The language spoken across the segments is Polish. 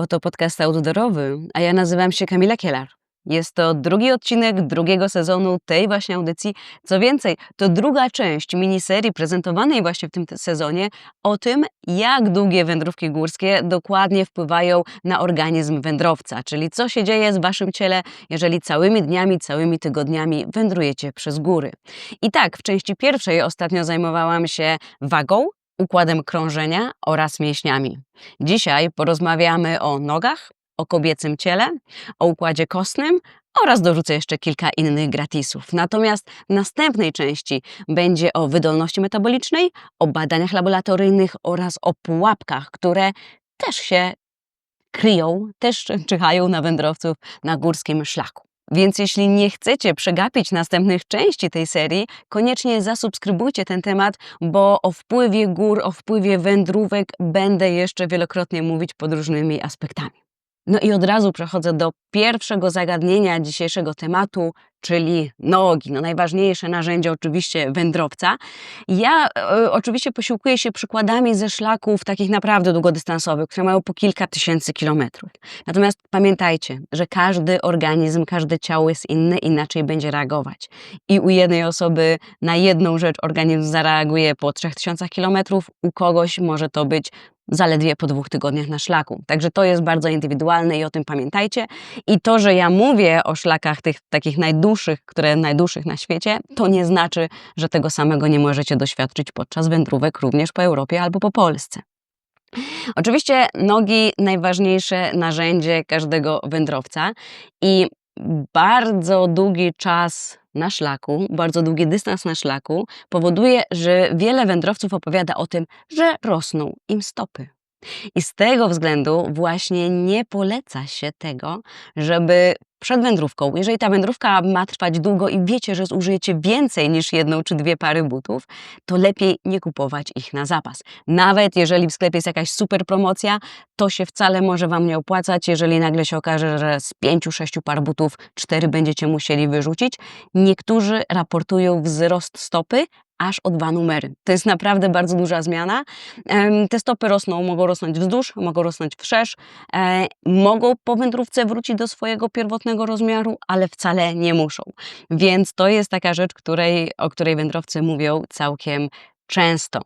Oto podcast outdoorowy, a ja nazywam się Kamila Kielar. Jest to drugi odcinek drugiego sezonu tej właśnie audycji. Co więcej, to druga część miniserii prezentowanej właśnie w tym sezonie o tym, jak długie wędrówki górskie dokładnie wpływają na organizm wędrowca, czyli co się dzieje z waszym ciele, jeżeli całymi dniami, całymi tygodniami wędrujecie przez góry. I tak, w części pierwszej ostatnio zajmowałam się wagą, układem krążenia oraz mięśniami. Dzisiaj porozmawiamy o nogach, o kobiecym ciele, o układzie kostnym oraz dorzucę jeszcze kilka innych gratisów. Natomiast w następnej części będzie o wydolności metabolicznej, o badaniach laboratoryjnych oraz o pułapkach, które też się kryją, też czyhają na wędrowców na górskim szlaku. Więc jeśli nie chcecie przegapić następnych części tej serii, koniecznie zasubskrybujcie ten temat, bo o wpływie gór, o wpływie wędrówek będę jeszcze wielokrotnie mówić pod różnymi aspektami. No i od razu przechodzę do pierwszego zagadnienia dzisiejszego tematu, czyli nogi. No najważniejsze narzędzie oczywiście wędrowca. Ja e, oczywiście posiłkuję się przykładami ze szlaków takich naprawdę długodystansowych, które mają po kilka tysięcy kilometrów. Natomiast pamiętajcie, że każdy organizm, każde ciało jest inne, inaczej będzie reagować. I u jednej osoby na jedną rzecz organizm zareaguje po 3000 kilometrów, u kogoś może to być zaledwie po dwóch tygodniach na szlaku. Także to jest bardzo indywidualne i o tym pamiętajcie. I to, że ja mówię o szlakach tych takich najdłuższych, które najdłuższych na świecie, to nie znaczy, że tego samego nie możecie doświadczyć podczas wędrówek również po Europie albo po Polsce. Oczywiście nogi najważniejsze narzędzie każdego wędrowca i bardzo długi czas na szlaku, bardzo długi dystans na szlaku powoduje, że wiele wędrowców opowiada o tym, że rosną im stopy. I z tego względu właśnie nie poleca się tego, żeby przed wędrówką, jeżeli ta wędrówka ma trwać długo i wiecie, że zużyjecie więcej niż jedną czy dwie pary butów, to lepiej nie kupować ich na zapas. Nawet jeżeli w sklepie jest jakaś super promocja, to się wcale może Wam nie opłacać, jeżeli nagle się okaże, że z pięciu, sześciu par butów cztery będziecie musieli wyrzucić. Niektórzy raportują wzrost stopy, aż o dwa numery. To jest naprawdę bardzo duża zmiana. Te stopy rosną, mogą rosnąć wzdłuż, mogą rosnąć wszerz, e, mogą po wędrówce wrócić do swojego pierwotnego rozmiaru, ale wcale nie muszą. Więc to jest taka rzecz, której, o której wędrowcy mówią całkiem często.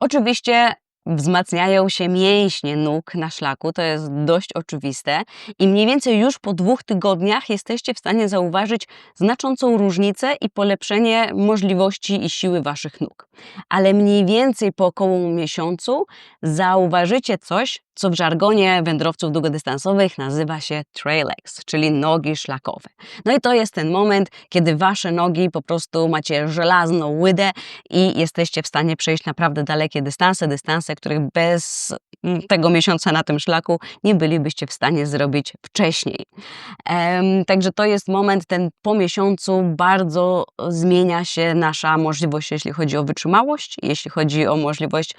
Oczywiście wzmacniają się mięśnie nóg na szlaku, to jest dość oczywiste i mniej więcej już po dwóch tygodniach jesteście w stanie zauważyć znaczącą różnicę i polepszenie możliwości i siły waszych nóg. Ale mniej więcej po około miesiącu zauważycie coś, co w żargonie wędrowców długodystansowych nazywa się trail legs, czyli nogi szlakowe. No i to jest ten moment, kiedy wasze nogi po prostu macie żelazną łydę i jesteście w stanie przejść naprawdę dalekie dystanse, dystanse, których bez mm, tego miesiąca na tym szlaku nie bylibyście w stanie zrobić wcześniej. Em, także to jest moment, ten po miesiącu bardzo zmienia się nasza możliwość, jeśli chodzi o wytrzymałość, jeśli chodzi o możliwość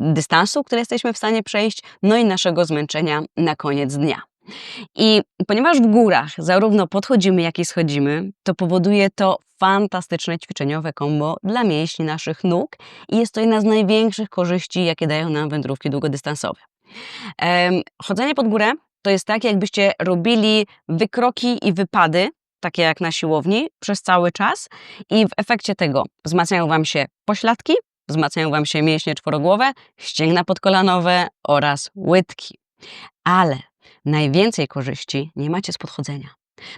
dystansu, który jesteśmy w stanie przejść, no i naszego zmęczenia na koniec dnia. I ponieważ w górach zarówno podchodzimy, jak i schodzimy, to powoduje to fantastyczne ćwiczeniowe kombo dla mięśni naszych nóg i jest to jedna z największych korzyści, jakie dają nam wędrówki długodystansowe. Chodzenie pod górę to jest tak, jakbyście robili wykroki i wypady, takie jak na siłowni, przez cały czas i w efekcie tego wzmacniają Wam się pośladki, wzmacniają Wam się mięśnie czworogłowe, ścięgna podkolanowe oraz łydki. Ale najwięcej korzyści nie macie z podchodzenia.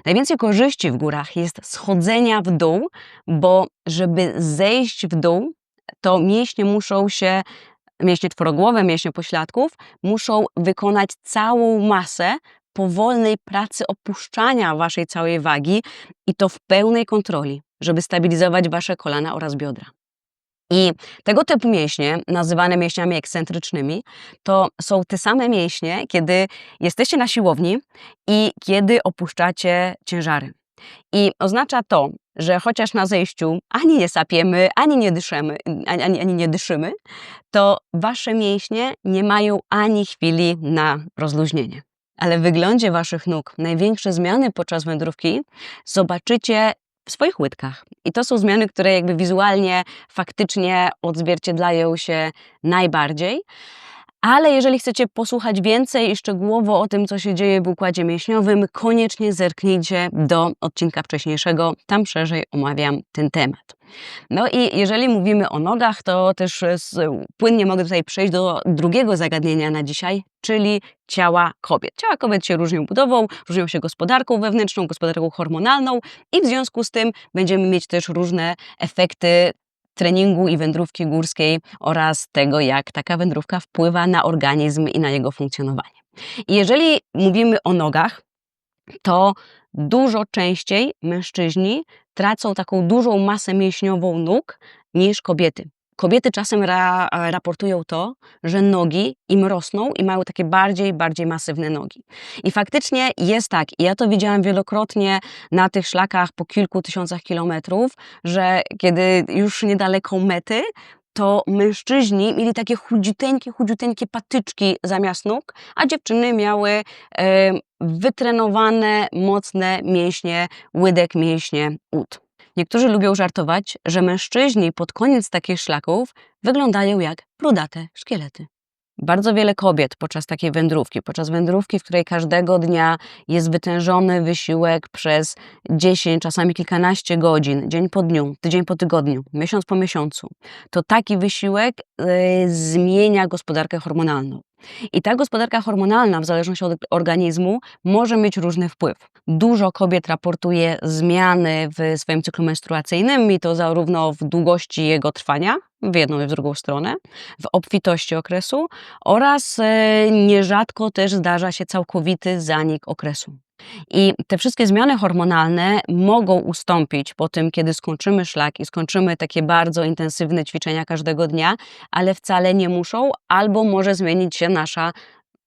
Najwięcej korzyści w górach jest schodzenia w dół, bo żeby zejść w dół, to mięśnie muszą się, mięśnie czworogłowe, mięśnie pośladków, muszą wykonać całą masę powolnej pracy opuszczania waszej całej wagi i to w pełnej kontroli, żeby stabilizować wasze kolana oraz biodra. I tego typu mięśnie, nazywane mięśniami ekscentrycznymi, to są te same mięśnie, kiedy jesteście na siłowni i kiedy opuszczacie ciężary. I oznacza to, że chociaż na zejściu ani nie sapiemy, ani nie dyszymy, ani, ani, ani nie dyszymy, to wasze mięśnie nie mają ani chwili na rozluźnienie. Ale w wyglądzie waszych nóg największe zmiany podczas wędrówki zobaczycie w swoich łydkach. I to są zmiany, które jakby wizualnie, faktycznie odzwierciedlają się najbardziej. Ale jeżeli chcecie posłuchać więcej i szczegółowo o tym, co się dzieje w układzie mięśniowym, koniecznie zerknijcie do odcinka wcześniejszego, tam szerzej omawiam ten temat. No i jeżeli mówimy o nogach, to też płynnie mogę tutaj przejść do drugiego zagadnienia na dzisiaj, czyli ciała kobiet. Ciała kobiet się różnią budową, różnią się gospodarką wewnętrzną, gospodarką hormonalną i w związku z tym będziemy mieć też różne efekty treningu i wędrówki górskiej oraz tego, jak taka wędrówka wpływa na organizm i na jego funkcjonowanie. I jeżeli mówimy o nogach, to dużo częściej mężczyźni tracą taką dużą masę mięśniową nóg niż kobiety. Kobiety czasem ra, raportują to, że nogi im rosną i mają takie bardziej, bardziej masywne nogi. I faktycznie jest tak, ja to widziałam wielokrotnie na tych szlakach po kilku tysiącach kilometrów, że kiedy już niedaleko mety, to mężczyźni mieli takie chudziuteńkie, chudziuteńkie patyczki zamiast nóg, a dziewczyny miały e, wytrenowane, mocne mięśnie, łydek, mięśnie ud. Niektórzy lubią żartować, że mężczyźni pod koniec takich szlaków wyglądają jak brudate szkielety. Bardzo wiele kobiet podczas takiej wędrówki, podczas wędrówki, w której każdego dnia jest wytężony wysiłek przez 10, czasami kilkanaście godzin, dzień po dniu, tydzień po tygodniu, miesiąc po miesiącu, to taki wysiłek y, zmienia gospodarkę hormonalną. I ta gospodarka hormonalna, w zależności od organizmu, może mieć różny wpływ. Dużo kobiet raportuje zmiany w swoim cyklu menstruacyjnym, i to zarówno w długości jego trwania, w jedną i w drugą stronę, w obfitości okresu oraz e, nierzadko też zdarza się całkowity zanik okresu. I te wszystkie zmiany hormonalne mogą ustąpić po tym, kiedy skończymy szlak i skończymy takie bardzo intensywne ćwiczenia każdego dnia, ale wcale nie muszą, albo może zmienić się nasza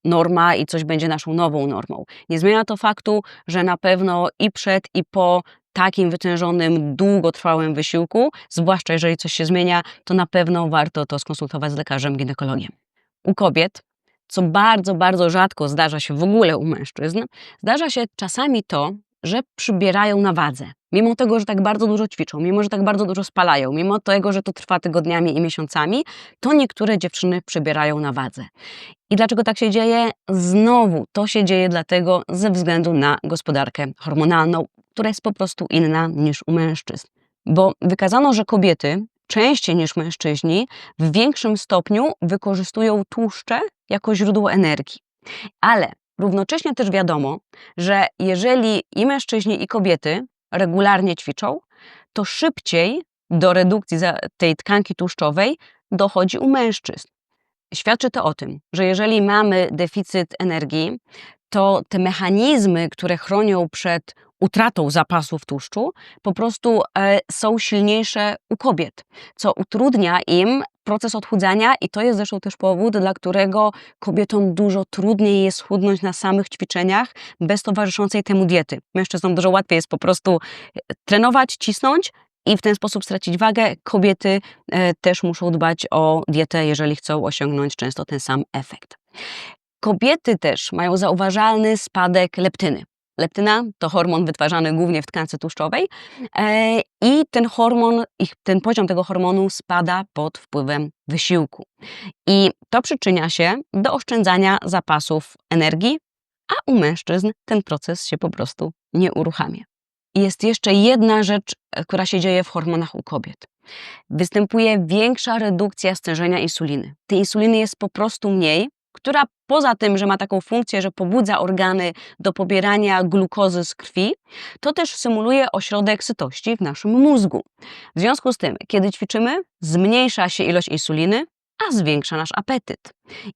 norma i coś będzie naszą nową normą. Nie zmienia to faktu, że na pewno i przed, i po takim wytężonym, długotrwałym wysiłku, zwłaszcza jeżeli coś się zmienia, to na pewno warto to skonsultować z lekarzem ginekologiem. U kobiet co bardzo, bardzo rzadko zdarza się w ogóle u mężczyzn, zdarza się czasami to, że przybierają na wadze. Mimo tego, że tak bardzo dużo ćwiczą, mimo że tak bardzo dużo spalają, mimo tego, że to trwa tygodniami i miesiącami, to niektóre dziewczyny przybierają na wadze. I dlaczego tak się dzieje? Znowu to się dzieje dlatego ze względu na gospodarkę hormonalną, która jest po prostu inna niż u mężczyzn. Bo wykazano, że kobiety częściej niż mężczyźni w większym stopniu wykorzystują tłuszcze jako źródło energii. Ale równocześnie też wiadomo, że jeżeli i mężczyźni, i kobiety regularnie ćwiczą, to szybciej do redukcji tej tkanki tłuszczowej dochodzi u mężczyzn. Świadczy to o tym, że jeżeli mamy deficyt energii, to te mechanizmy, które chronią przed utratą zapasów tłuszczu, po prostu e, są silniejsze u kobiet, co utrudnia im proces odchudzania i to jest zresztą też powód, dla którego kobietom dużo trudniej jest chudnąć na samych ćwiczeniach bez towarzyszącej temu diety. Mężczyznom dużo łatwiej jest po prostu e, trenować, cisnąć, i w ten sposób stracić wagę. Kobiety e, też muszą dbać o dietę, jeżeli chcą osiągnąć często ten sam efekt. Kobiety też mają zauważalny spadek leptyny. Leptyna to hormon wytwarzany głównie w tkance tłuszczowej e, i ten hormon, ten poziom tego hormonu spada pod wpływem wysiłku. I to przyczynia się do oszczędzania zapasów energii, a u mężczyzn ten proces się po prostu nie uruchamia. Jest jeszcze jedna rzecz, e, która się dzieje w hormonach u kobiet. Występuje większa redukcja stężenia insuliny. Tej insuliny jest po prostu mniej, która poza tym, że ma taką funkcję, że pobudza organy do pobierania glukozy z krwi, to też symuluje ośrodek sytości w naszym mózgu. W związku z tym, kiedy ćwiczymy, zmniejsza się ilość insuliny, a zwiększa nasz apetyt.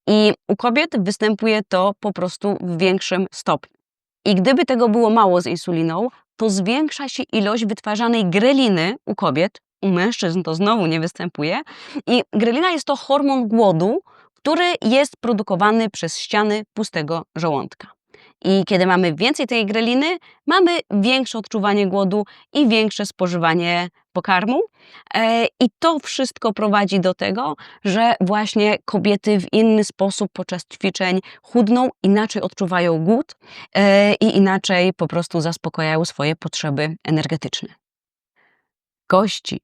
I u kobiet występuje to po prostu w większym stopniu. I gdyby tego było mało z insuliną, to zwiększa się ilość wytwarzanej greliny u kobiet, u mężczyzn to znowu nie występuje. I grelina jest to hormon głodu, który jest produkowany przez ściany pustego żołądka. I kiedy mamy więcej tej greliny, mamy większe odczuwanie głodu i większe spożywanie pokarmu. E, I to wszystko prowadzi do tego, że właśnie kobiety w inny sposób podczas ćwiczeń chudną, inaczej odczuwają głód e, i inaczej po prostu zaspokajają swoje potrzeby energetyczne. Kości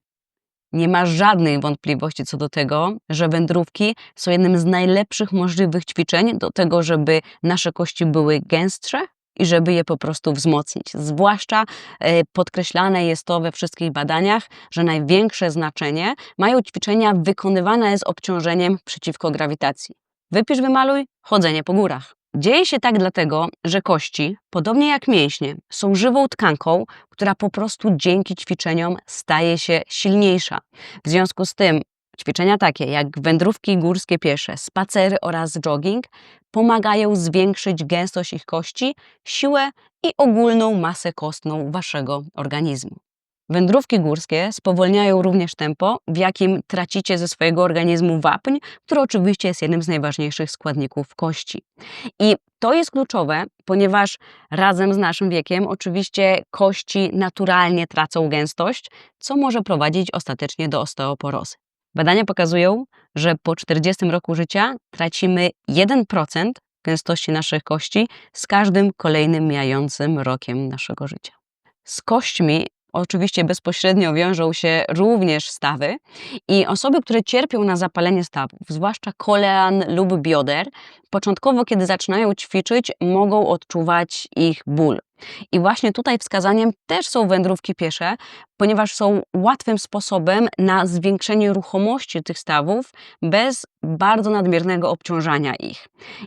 Nie ma żadnej wątpliwości co do tego, że wędrówki są jednym z najlepszych możliwych ćwiczeń do tego, żeby nasze kości były gęstsze i żeby je po prostu wzmocnić. Zwłaszcza e, podkreślane jest to we wszystkich badaniach, że największe znaczenie mają ćwiczenia wykonywane z obciążeniem przeciwko grawitacji. Wypisz, wymaluj, chodzenie po górach. Dzieje się tak dlatego, że kości, podobnie jak mięśnie, są żywą tkanką, która po prostu dzięki ćwiczeniom staje się silniejsza. W związku z tym ćwiczenia takie jak wędrówki górskie piesze, spacery oraz jogging pomagają zwiększyć gęstość ich kości, siłę i ogólną masę kostną waszego organizmu. Wędrówki górskie spowolniają również tempo, w jakim tracicie ze swojego organizmu wapń, który oczywiście jest jednym z najważniejszych składników kości. I to jest kluczowe, ponieważ razem z naszym wiekiem oczywiście kości naturalnie tracą gęstość, co może prowadzić ostatecznie do osteoporozy. Badania pokazują, że po 40 roku życia tracimy 1% gęstości naszych kości z każdym kolejnym mijającym rokiem naszego życia. Z kośćmi oczywiście bezpośrednio wiążą się również stawy i osoby, które cierpią na zapalenie stawów, zwłaszcza kolan lub bioder, początkowo, kiedy zaczynają ćwiczyć, mogą odczuwać ich ból. I właśnie tutaj wskazaniem też są wędrówki piesze, ponieważ są łatwym sposobem na zwiększenie ruchomości tych stawów bez bardzo nadmiernego obciążania ich.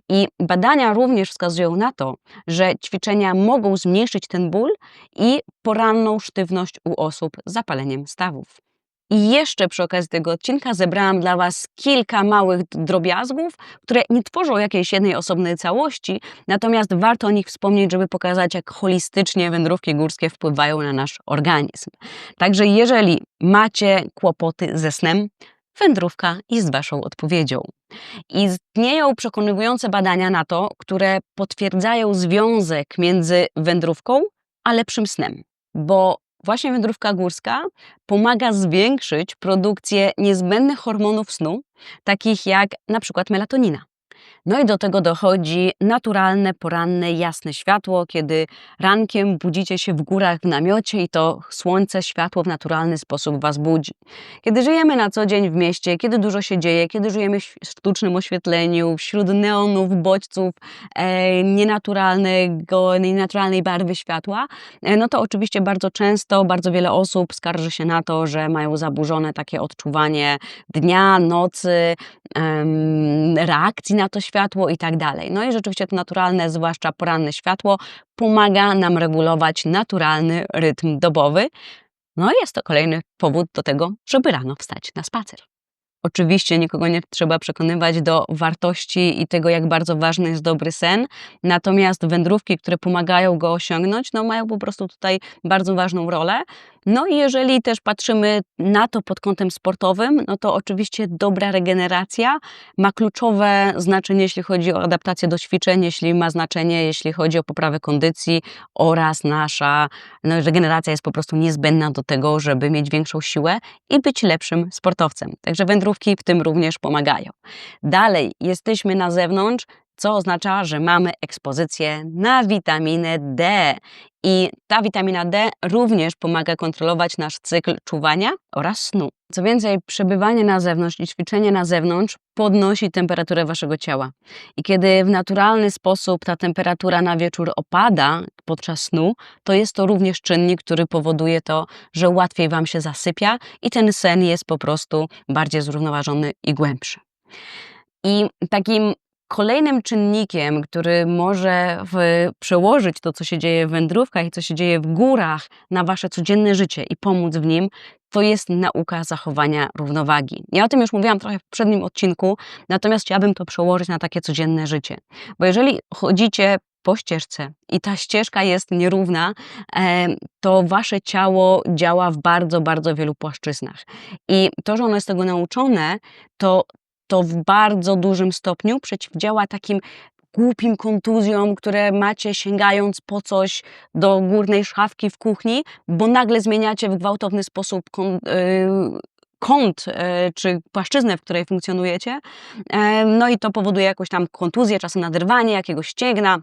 I badania również wskazują na to, że ćwiczenia mogą zmniejszyć ten ból i poranną sztywność u osób z zapaleniem stawów. I jeszcze przy okazji tego odcinka zebrałam dla Was kilka małych drobiazgów, które nie tworzą jakiejś jednej osobnej całości, natomiast warto o nich wspomnieć, żeby pokazać, jak holistycznie wędrówki górskie wpływają na nasz organizm. Także jeżeli macie kłopoty ze snem, wędrówka jest Waszą odpowiedzią. Istnieją przekonywujące badania na to, które potwierdzają związek między wędrówką a lepszym snem, bo Właśnie wędrówka górska pomaga zwiększyć produkcję niezbędnych hormonów snu, takich jak na przykład melatonina. No i do tego dochodzi naturalne, poranne, jasne światło, kiedy rankiem budzicie się w górach w namiocie i to słońce, światło w naturalny sposób Was budzi. Kiedy żyjemy na co dzień w mieście, kiedy dużo się dzieje, kiedy żyjemy w sztucznym oświetleniu, wśród neonów, bodźców, e, nienaturalnego, nienaturalnej barwy światła, e, no to oczywiście bardzo często, bardzo wiele osób skarży się na to, że mają zaburzone takie odczuwanie dnia, nocy, reakcji na to światło i tak dalej. No i rzeczywiście to naturalne, zwłaszcza poranne światło, pomaga nam regulować naturalny rytm dobowy. No i jest to kolejny powód do tego, żeby rano wstać na spacer. Oczywiście nikogo nie trzeba przekonywać do wartości i tego, jak bardzo ważny jest dobry sen, natomiast wędrówki, które pomagają go osiągnąć, no mają po prostu tutaj bardzo ważną rolę. No i jeżeli też patrzymy na to pod kątem sportowym, no to oczywiście dobra regeneracja ma kluczowe znaczenie, jeśli chodzi o adaptację do ćwiczeń, jeśli ma znaczenie, jeśli chodzi o poprawę kondycji oraz nasza no, regeneracja jest po prostu niezbędna do tego, żeby mieć większą siłę i być lepszym sportowcem. Także wędrówki w tym również pomagają. Dalej, jesteśmy na zewnątrz, co oznacza, że mamy ekspozycję na witaminę D. I ta witamina D również pomaga kontrolować nasz cykl czuwania oraz snu. Co więcej, przebywanie na zewnątrz i ćwiczenie na zewnątrz podnosi temperaturę waszego ciała. I kiedy w naturalny sposób ta temperatura na wieczór opada podczas snu, to jest to również czynnik, który powoduje to, że łatwiej wam się zasypia i ten sen jest po prostu bardziej zrównoważony i głębszy. I takim Kolejnym czynnikiem, który może w, przełożyć to, co się dzieje w wędrówkach i co się dzieje w górach na wasze codzienne życie i pomóc w nim, to jest nauka zachowania równowagi. Ja o tym już mówiłam trochę w poprzednim odcinku, natomiast chciałabym to przełożyć na takie codzienne życie. Bo jeżeli chodzicie po ścieżce i ta ścieżka jest nierówna, to wasze ciało działa w bardzo, bardzo wielu płaszczyznach. I to, że ono jest tego nauczone, to to w bardzo dużym stopniu przeciwdziała takim głupim kontuzjom, które macie sięgając po coś do górnej szafki w kuchni, bo nagle zmieniacie w gwałtowny sposób y, kąt y, czy płaszczyznę, w której funkcjonujecie. No i to powoduje jakąś tam kontuzję, czasem naderwanie jakiegoś ścięgna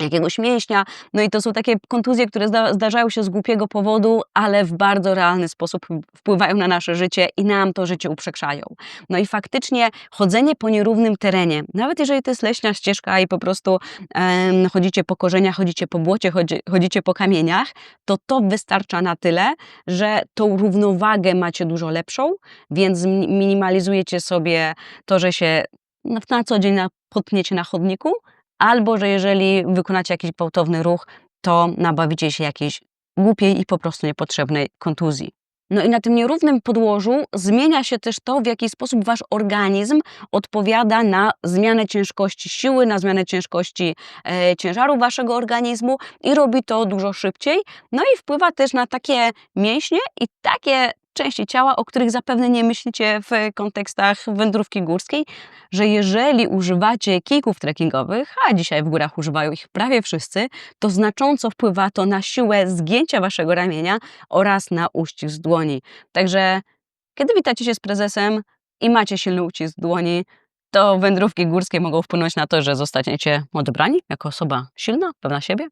jakiegoś mięśnia. No i to są takie kontuzje, które zda zdarzają się z głupiego powodu, ale w bardzo realny sposób wpływają na nasze życie i nam to życie uprzekrzają. No i faktycznie chodzenie po nierównym terenie, nawet jeżeli to jest leśna ścieżka i po prostu em, chodzicie po korzeniach, chodzicie po błocie, chodzi, chodzicie po kamieniach, to to wystarcza na tyle, że tą równowagę macie dużo lepszą, więc mi- minimalizujecie sobie to, że się na, co dzień potkniecie na chodniku, albo że jeżeli wykonacie jakiś gwałtowny ruch, to nabawicie się jakiejś głupiej i po prostu niepotrzebnej kontuzji. No i na tym nierównym podłożu zmienia się też to, w jaki sposób wasz organizm odpowiada na zmianę ciężkości siły, na zmianę ciężkości e, ciężaru waszego organizmu i robi to dużo szybciej. No i wpływa też na takie mięśnie i takie części ciała, o których zapewne nie myślicie w kontekstach wędrówki górskiej, że jeżeli używacie kijków trekkingowych, a dzisiaj w górach używają ich prawie wszyscy, to znacząco wpływa to na siłę zgięcia waszego ramienia oraz na uścisk dłoni. Także kiedy witacie się z prezesem i macie silny uścisk dłoni, to wędrówki górskie mogą wpłynąć na to, że zostaniecie odebrani jako osoba silna, pewna siebie.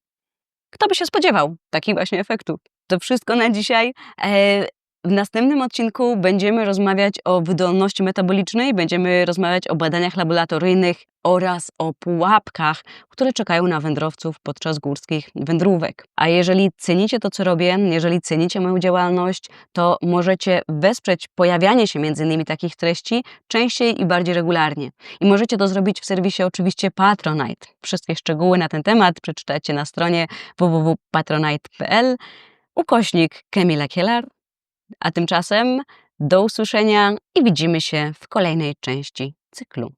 Kto by się spodziewał takich właśnie efektów? To wszystko na dzisiaj. E, w następnym odcinku będziemy rozmawiać o wydolności metabolicznej, będziemy rozmawiać o badaniach laboratoryjnych oraz o pułapkach, które czekają na wędrowców podczas górskich wędrówek. A jeżeli cenicie to, co robię, jeżeli cenicie moją działalność, to możecie wesprzeć pojawianie się między innymi takich treści częściej i bardziej regularnie. I możecie to zrobić w serwisie oczywiście Patronite. Wszystkie szczegóły na ten temat przeczytacie na stronie www.patronite.pl ukośnik Kamila Kielar. A tymczasem do usłyszenia i widzimy się w kolejnej części cyklu.